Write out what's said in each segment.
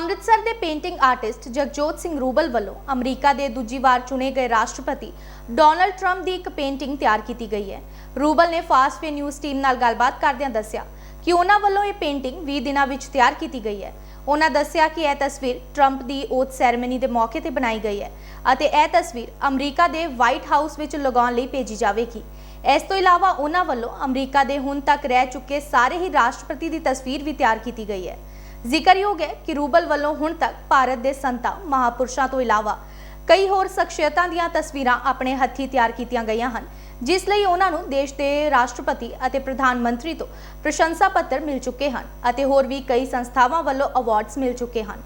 ਅੰਮ੍ਰਿਤਸਰ ਦੇ painting artist Jagjot Singh Rubal ਵੱਲੋਂ America ਦੇ ਦੂਜੀ ਵਾਰ ਚੁਣੇ ਗਏ ਰਾਸ਼ਟਰਪਤੀ ਡੋਨਲਡ ਟਰੰਪ ਦੀ ਇੱਕ ਪੇਂਟਿੰਗ ਤਿਆਰ ਕੀਤੀ ਗਈ ਹੈ। ਰੂਬਲ ਨੇ ਫਾਸਟ ਵੇ ਨਿਊਜ਼ ਟੀਮ ਨਾਲ ਗੱਲਬਾਤ ਕਰਦਿਆਂ ਦੱਸਿਆ ਕਿ ਉਹਨਾਂ ਵੱਲੋਂ ਇਹ ਪੇਂਟਿੰਗ 20 ਦਿਨਾਂ ਵਿੱਚ ਤਿਆਰ ਕੀਤੀ ਗਈ ਹੈ। ਉਹਨਾਂ ਦੱਸਿਆ ਕਿ ਇਹ ਤਸਵੀਰ ਟਰੰਪ ਦੀ ਓਥ ਸੈਰੇਮਨੀ ਦੇ ਮੌਕੇ ਤੇ ਬਣਾਈ ਗਈ ਹੈ ਅਤੇ ਇਹ ਤਸਵੀਰ ਅਮਰੀਕਾ ਦੇ ਵਾਈਟ ਹਾਊਸ ਵਿੱਚ ਲਗਾਉਣ ਲਈ ਭੇਜੀ ਜਾਵੇਗੀ। ਇਸ ਤੋਂ ਇਲਾਵਾ ਉਹਨਾਂ ਵੱਲੋਂ ਅਮਰੀਕਾ ਦੇ ਹੁਣ ਤੱਕ ਰਹਿ ਚੁੱਕੇ ਸਾਰੇ ਹੀ ਰਾਸ਼ਟਰਪਤੀ ਦੀ ਤਸਵੀਰ ਵੀ ਤਿਆਰ ਕੀਤੀ ਗਈ ਹੈ। ਜ਼ਿਕਰਯੋਗ ਹੈ ਕਿ ਰੂਬਲ ਵੱਲੋਂ ਹੁਣ ਤੱਕ ਭਾਰਤ ਦੇ ਸੰਤਾਂ, ਮਹਾਪੁਰਸ਼ਾਂ ਤੋਂ ਇਲਾਵਾ ਕਈ ਹੋਰ ਸ਼ਖਸੀਅਤਾਂ ਦੀਆਂ ਤਸਵੀਰਾਂ ਆਪਣੇ ਹੱਥੀਂ ਤਿਆਰ ਕੀਤੀਆਂ ਗਈਆਂ ਹਨ, ਜਿਸ ਲਈ ਉਹਨਾਂ ਨੂੰ ਦੇਸ਼ ਦੇ ਰਾਸ਼ਟਰਪਤੀ ਅਤੇ ਪ੍ਰਧਾਨ ਮੰਤਰੀ ਤੋਂ ਪ੍ਰਸ਼ੰਸਾ ਪੱਤਰ ਮਿਲ ਚੁੱਕੇ ਹਨ ਅਤੇ ਹੋਰ ਵੀ ਕਈ ਸੰਸਥਾਵਾਂ ਵੱਲੋਂ ਅਵਾਰਡਸ ਮਿਲ ਚੁੱਕੇ ਹਨ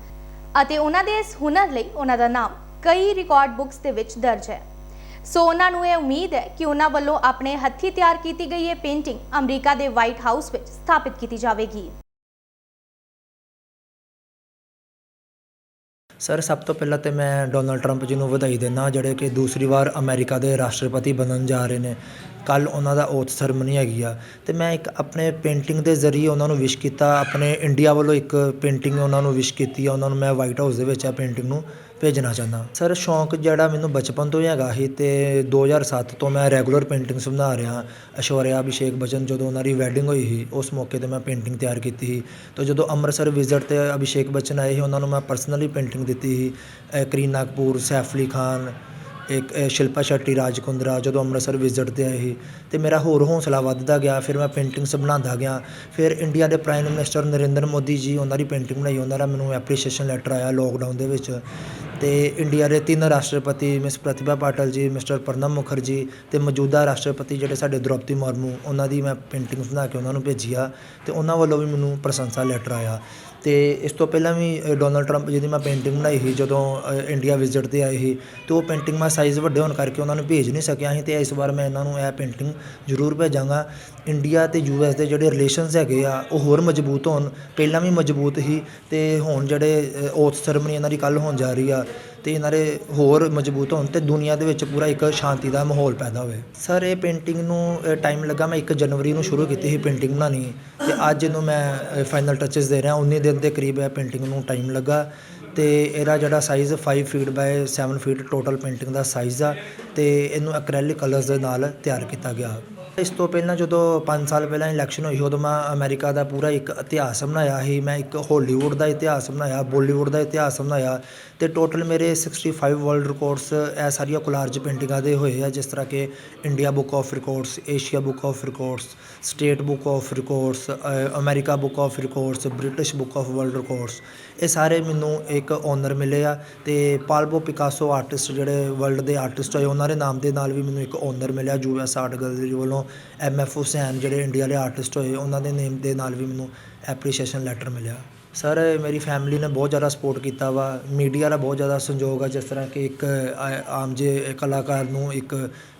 ਅਤੇ ਉਹਨਾਂ ਦੇ ਇਸ ਹੁਨਰ ਲਈ ਉਹਨਾਂ ਦਾ ਨਾਮ ਕਈ ਰਿਕਾਰਡ ਬੁੱਕਸ ਦੇ ਵਿੱਚ ਦਰਜ ਹੈ। ਸੋ ਉਹਨਾਂ ਨੂੰ ਇਹ ਉਮੀਦ ਹੈ ਕਿ ਉਹਨਾਂ ਵੱਲੋਂ ਆਪਣੇ ਹੱਥੀਂ ਤਿਆਰ ਕੀਤੀ ਗਈ ਇਹ ਪੇਂਟਿੰਗ ਅਮਰੀਕਾ ਦੇ ਵਾਈਟ ਹਾਊਸ ਵਿੱਚ ਸਥਾਪਿਤ ਕੀਤੀ ਜਾਵੇਗੀ। ਸਰ, ਸਭ ਤੋਂ ਪਹਿਲਾਂ ਤਾਂ ਮੈਂ ਡੋਨਲਡ ਟਰੰਪ ਜੀ ਨੂੰ ਵਧਾਈ ਦਿੰਦਾ ਜਿਹੜੇ ਕਿ ਦੂਸਰੀ ਵਾਰ ਅਮੈਰੀਕਾ ਦੇ ਰਾਸ਼ਟਰਪਤੀ ਬਣਨ ਜਾ ਰਹੇ ਨੇ। ਕੱਲ ਉਹਨਾਂ ਦਾ ਓਥ ਸਰਮਨੀ ਹੈਗੀ ਆ ਅਤੇ ਮੈਂ ਇੱਕ ਆਪਣੇ ਪੇਂਟਿੰਗ ਦੇ ਜ਼ਰੀਏ ਉਹਨਾਂ ਨੂੰ ਵਿਸ਼ ਕੀਤਾ, ਆਪਣੇ ਇੰਡੀਆ ਵੱਲੋਂ ਇੱਕ ਪੇਂਟਿੰਗ ਉਹਨਾਂ ਨੂੰ ਵਿਸ਼ ਕੀਤੀ ਆ, ਉਹਨਾਂ ਨੂੰ ਮੈਂ ਵਾਈਟ ਹਾਊਸ ਦੇ ਵਿੱਚ ਆ ਪੇਂਟਿੰਗ ਨੂੰ ਭੇਜਣਾ ਚਾਹੁੰਦਾ। ਸਰ, ਸ਼ੌਂਕ ਜਿਹੜਾ ਮੈਨੂੰ ਬਚਪਨ ਤੋਂ ਹੀ ਹੈਗਾ ਸੀ ਅਤੇ ਦੋ ਹਜ਼ਾਰ ਸੱਤ ਤੋਂ ਮੈਂ ਰੈਗੂਲਰ ਪੇਂਟਿੰਗਸ ਬਣਾ ਰਿਹਾ ਐਸ਼ਵਰਿਆ ਅਭਿਸ਼ੇਕ ਬੱਚਨ ਜਦੋਂ ਉਹਨਾਂ ਦੀ ਵੈਡਿੰਗ ਹੋਈ ਸੀ, ਉਸ ਮੌਕੇ ਤੇ ਮੈਂ ਪੇਂਟਿੰਗ ਤਿਆਰ ਕੀਤੀ ਸੀ। ਅਤੇ ਜਦੋਂ ਅੰਮ੍ਰਿਤਸਰ ਵਿਜ਼ਿਟ ਤੇ ਅਭਿਸ਼ੇਕ ਬੱਚਨ ਆਏ ਸੀ, ਉਹਨਾਂ ਨੂੰ ਮੈਂ ਪਰਸਨਲੀ ਪੇਂਟਿੰਗ ਦਿੱਤੀ ਸੀ। ਕਰੀਨਾ ਕਪੂਰ ਸੈਫ ਅਲੀ ਖਾਨ ਇੱਕ ਸ਼ਿਲਪਾ ਸ਼ੈੱਟੀ ਰਾਜ ਕੁੰਦਰਾ ਜਦੋਂ ਅੰਮ੍ਰਿਤਸਰ ਵਿਜ਼ਿਟ ਤੇ ਆਏ ਸੀ ਅਤੇ ਮੇਰਾ ਹੋਰ ਹੌਂਸਲਾ ਵੱਧਦਾ ਗਿਆ, ਫਿਰ ਮੈਂ ਪੇਂਟਿੰਗਸ ਬਣਾਉਂਦਾ ਗਿਆ। ਫਿਰ ਇੰਡੀਆ ਦੇ ਪ੍ਰਾਈਮ ਮਿਨਿਸਟਰ ਨਰਿੰਦਰ ਮੋਦੀ ਜੀ, ਉਹਨਾਂ ਦੀ ਪੇਂਟਿੰਗ ਬਣਾਈ, ਉਹਨਾਂ ਦਾ ਮੈਨੂੰ ਐਪਰੀਸ਼ੀਏਸ਼ਨ ਲੈਟਰ ਆਇਆ ਲੋਕਡਾਊਨ ਦੇ ਵਿੱਚ। ਅਤੇ ਇੰਡੀਆ ਦੇ ਤਿੰਨ ਰਾਸ਼ਟਰਪਤੀ ਮਿਸ ਪ੍ਰਤਿਭਾ ਪਾਟਲ ਜੀ ਮਿਸਟਰ ਪ੍ਰਣਬ ਮੁਖਰਜੀ ਅਤੇ ਮੌਜੂਦਾ ਰਾਸ਼ਟਰਪਤੀ ਜਿਹੜੇ ਸਾਡੇ ਦ੍ਰੋਪਦੀ ਮੁਰਮੂ ਉਹਨਾਂ ਦੀ ਮੈਂ ਪੇਂਟਿੰਗਸ ਬਣਾ ਕੇ ਉਹਨਾਂ ਨੂੰ ਭੇਜੀ ਆ ਤੇ ਉਹਨਾਂ ਵੱਲੋਂ ਵੀ ਮੈਨੂੰ ਪ੍ਰਸ਼ੰਸਾ ਲੈਟਰ ਆਇਆ। ਅਤੇ ਇਸ ਤੋਂ ਪਹਿਲਾਂ ਵੀ ਡੋਨਲਡ ਟਰੰਪ ਜੀ ਦੀ ਮੈਂ ਪੇਂਟਿੰਗ ਬਣਾਈ ਸੀ ਜਦੋਂ ਇੰਡੀਆ ਵਿਜ਼ਿਟ ਤੇ ਆਏ ਸੀ ਅਤੇ ਉਹ ਪੇਂਟਿੰਗ ਮੈਂ ਸਾਈਜ਼ ਵੱਡੇ ਹੋਣ ਕਰਕੇ ਉਹਨਾਂ ਨੂੰ ਭੇਜ ਨਹੀਂ ਸਕਿਆ ਸੀ ਅਤੇ ਇਸ ਵਾਰ ਮੈਂ ਇਹਨਾਂ ਨੂੰ ਇਹ ਪੇਂਟਿੰਗ ਜ਼ਰੂਰ ਭੇਜਾਂਗਾ। ਇੰਡੀਆ ਅਤੇ ਯੂ ਯੂਐਸ ਦੇ ਜਿਹੜੇ ਰਿਲੇਸ਼ਨਸ ਹੈਗੇ ਆ, ਉਹ ਹੋਰ ਮਜ਼ਬੂਤ ਹੋਣ, ਪਹਿਲਾਂ ਵੀ ਮਜ਼ਬੂਤ ਸੀ ਅਤੇ ਹੁਣ ਜਿਹੜੇ ਓਥ ਸੈਰਮਨੀ ਇਹਨਾਂ ਦੀ ਕੱਲ੍ਹ ਹੋਣ ਜਾ ਰਹੀ ਆ ਅਤੇ ਇਹਨਾਂ ਦੇ ਹੋਰ ਮਜ਼ਬੂਤ ਹੋਣ ਅਤੇ ਦੁਨੀਆ ਦੇ ਵਿੱਚ ਪੂਰਾ ਇੱਕ ਸ਼ਾਂਤੀ ਦਾ ਮਾਹੌਲ ਪੈਦਾ ਹੋਵੇ। ਸਰ, ਇਹ ਪੇਂਟਿੰਗ ਨੂੰ ਟਾਈਮ ਲੱਗਾ, ਮੈਂ ਇੱਕ ਜਨਵਰੀ ਨੂੰ ਸ਼ੁਰੂ ਕੀਤੀ ਸੀ ਪੇਂਟਿੰਗ ਬਣਾਉਣੀ। ਅਤੇ ਅੱਜ ਇਹਨੂੰ ਮੈਂ ਫਾਈਨਲ ਟੱਚਸ ਦੇ ਰਿਹਾ 19 ਦਿਨ ਦੇ ਕਰੀਬ ਇਹ ਪੇਂਟਿੰਗ ਨੂੰ ਟਾਈਮ ਲੱਗਾ। ਅਤੇ ਇਹਦਾ ਜਿਹੜਾ size 5 feet by 7 feet total painting the size ਆ ਅਤੇ ਇਹਨੂੰ ਐਕ੍ਰੈਲਿਕ ਕਲਰਸ ਦੇ ਨਾਲ ਤਿਆਰ ਕੀਤਾ ਗਿਆ। ਇਸ ਤੋਂ ਪਹਿਲਾਂ ਜਦੋਂ 5 ਸਾਲ ਪਹਿਲਾਂ ਇਲੈਕਸ਼ਨ ਹੋਈ ਸੀ, ਉਦੋਂ ਮੈਂ ਅਮਰੀਕਾ ਦਾ ਪੂਰਾ ਇੱਕ ਇਤਿਹਾਸ ਬਣਾਇਆ ਸੀ। ਮੈਂ ਇੱਕ ਹੋਲੀਵੁੱਡ ਦਾ ਇਤਿਹਾਸ ਬਣਾਇਆ ਬਾਲੀਵੁੱਡ ਦਾ ਇਤਿਹਾਸ ਬਣਾਇਆ ਤੇ ਟੋਟਲ ਮੇਰੇ 65 ਵਰਲਡ ਰਿਕਾਰਡਸ ਇਹ ਸਾਰੀਆਂ ਕੋਲਾਰਜ ਪੇਂਟਿੰਗਾਂ ਦੇ ਹੋਏ ਆ ਜਿਸ ਤਰ੍ਹਾਂ ਕਿ India book of records Asia book of records state book of records America book of records British book of world records ਇਹ ਸਾਰੇ ਮੈਨੂੰ ਇੱਕ ਓਨਰ ਮਿਲੇ ਆ ਤੇ ਪਾਲਬੋ ਪਿਕਾਸੋ ਆਰਟਿਸਟ ਜਿਹੜੇ ਵਰਲਡ ਦੇ ਆਰਟਿਸਟ ਹੋਏ ਉਹਨਾਂ ਦੇ ਨਾਮ ਦੇ ਨਾਲ ਵੀ ਮੈਨੂੰ ਇੱਕ ਓਨਰ ਮਿਲਿਆ ਯੂਐਸ ਆਰਟ ਗੈਲਰੀ ਵੱਲੋਂ। ਐਮ ਐਫ ਹੁਸੈਨ ਜਿਹੜੇ ਇੰਡੀਆ ਦੇ ਆਰਟਿਸਟ ਹੋਏ, ਉਹਨਾਂ ਦੇ ਨੇਮ ਦੇ ਨਾਲ ਵੀ ਮੈਨੂੰ ਐਪਰੀਸ਼ੀਏਸ਼ਨ ਲੈਟਰ ਮਿਲਿਆ। ਸਰ ਮੇਰੀ ਫੈਮਿਲੀ ਨੇ ਬਹੁਤ ਜ਼ਿਆਦਾ ਸਪੋਰਟ ਕੀਤਾ ਵਾ। ਮੀਡੀਆ ਦਾ ਬਹੁਤ ਜ਼ਿਆਦਾ ਸੰਯੋਗ ਆ, ਜਿਸ ਤਰ੍ਹਾਂ ਕਿ ਇੱਕ ਆਮ ਜੇ ਕਲਾਕਾਰ ਨੂੰ ਇੱਕ,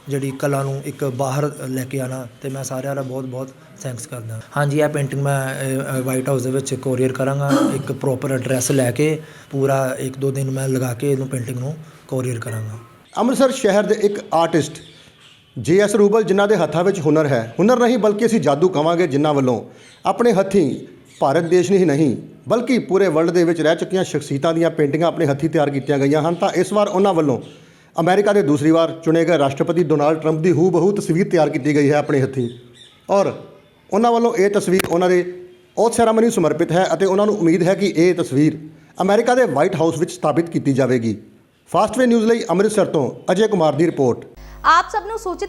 ਜਿਹੜੀ ਕਲਾ ਨੂੰ ਇੱਕ ਬਾਹਰ ਲੈ ਕੇ ਆਣਾ, ਤੇ ਮੈਂ ਸਾਰਿਆਂ ਦਾ ਬਹੁਤ ਬਹੁਤ ਥੈਂਕਸ ਕਰਦਾ। ਹਾਂਜੀ, ਇਹ ਪੇਂਟਿੰਗ ਮੈਂ ਵਾਈਟ ਹਾਊਸ ਦੇ ਵਿੱਚ ਕੋਰੀਅਰ ਕਰਾਂਗਾ। ਇੱਕ ਪ੍ਰੋਪਰ ਐਡਰੈਸ ਲੈ ਕੇ, ਪੂਰਾ ਇੱਕ ਦੋ ਦਿਨ ਮੈਂ ਲਗਾ ਕੇ ਇਹਨੂੰ ਪੇਂਟਿੰਗ ਨੂੰ ਕੋਰੀਅਰ ਕਰਾਂਗਾ। ਅੰਮ੍ਰਿਤਸਰ ਸ਼ਹਿਰ ਦੇ ਇੱਕ ਆਰਟਿਸਟ ਜੀਐਸ ਰੂਬਲ ਜਿਨ੍ਹਾਂ ਦੇ ਹੱਥਾਂ ਵਿੱਚ ਹੁਨਰ ਹੈ, ਹੁਨਰ ਨਹੀਂ ਬਲਕਿ ਅਸੀਂ ਜਾਦੂ ਕਵਾਂਗੇ ਜਿਨ੍ਹਾਂ ਵੱਲੋਂ। ਆਪਣੇ ਹੱਥੀਂ ਭਾਰਤ ਦੇਸ਼ ਹੀ ਨਹੀਂ, ਬਲਕਿ ਪੂਰੇ ਵਰਲਡ ਦੇ ਵਿੱਚ ਰਹਿ ਚੁੱਕੀਆਂ ਸ਼ਖਸੀਅਤਾਂ ਦੀਆਂ ਪੇਂਟਿੰਗਾਂ ਆਪਣੇ ਹੱਥੀਂ ਤਿਆਰ ਕੀਤੀਆਂ ਗਈਆਂ ਹਨ। ਤਾਂ ਇਸ ਵਾਰ ਉਹਨਾਂ ਵੱਲੋਂ ਅਮਰੀਕਾ ਦੇ ਦੂਸਰੀ ਵਾਰ ਚੁਣੇ ਗਏ ਰਾਸ਼ਟਰਪਤੀ ਡੋਨਾਲਡ ਟਰੰਪ ਦੀ ਹੂ ਬਹੂ ਤਸਵੀਰ ਤਿਆਰ ਕੀਤੀ ਗਈ ਹੈ ਆਪਣੇ ਹੱਥੀਂ। ਔਰ ਉਹਨਾਂ ਵੱਲੋਂ ਇਹ ਤਸਵੀਰ ਉਹਨਾਂ ਦੇ ਓਥ ਸੈਰਾਮਨੀ ਨੂੰ ਸਮਰਪਿਤ ਹੈ ਅਤੇ ਉਹਨਾਂ ਨੂੰ ਉਮੀਦ ਹੈ ਕਿ ਇਹ ਤਸਵੀਰ ਅਮਰੀਕਾ ਦੇ ਵਾਈਟ ਹਾਊਸ ਵਿੱਚ ਸਥਾਪਿਤ ਕੀਤੀ ਜਾਵੇਗੀ। ਫਾਸਟਵੇ ਨਿਊਜ਼ ਲਈ ਅੰਮ੍ਰਿਤਸਰ ਤੋਂ ਅਜੇ ਕੁਮਾਰ ਦੀ ਰਿਪੋਰਟ। ਆਪ ਸਭ ਨੂੰ ਸੂਚਿਤ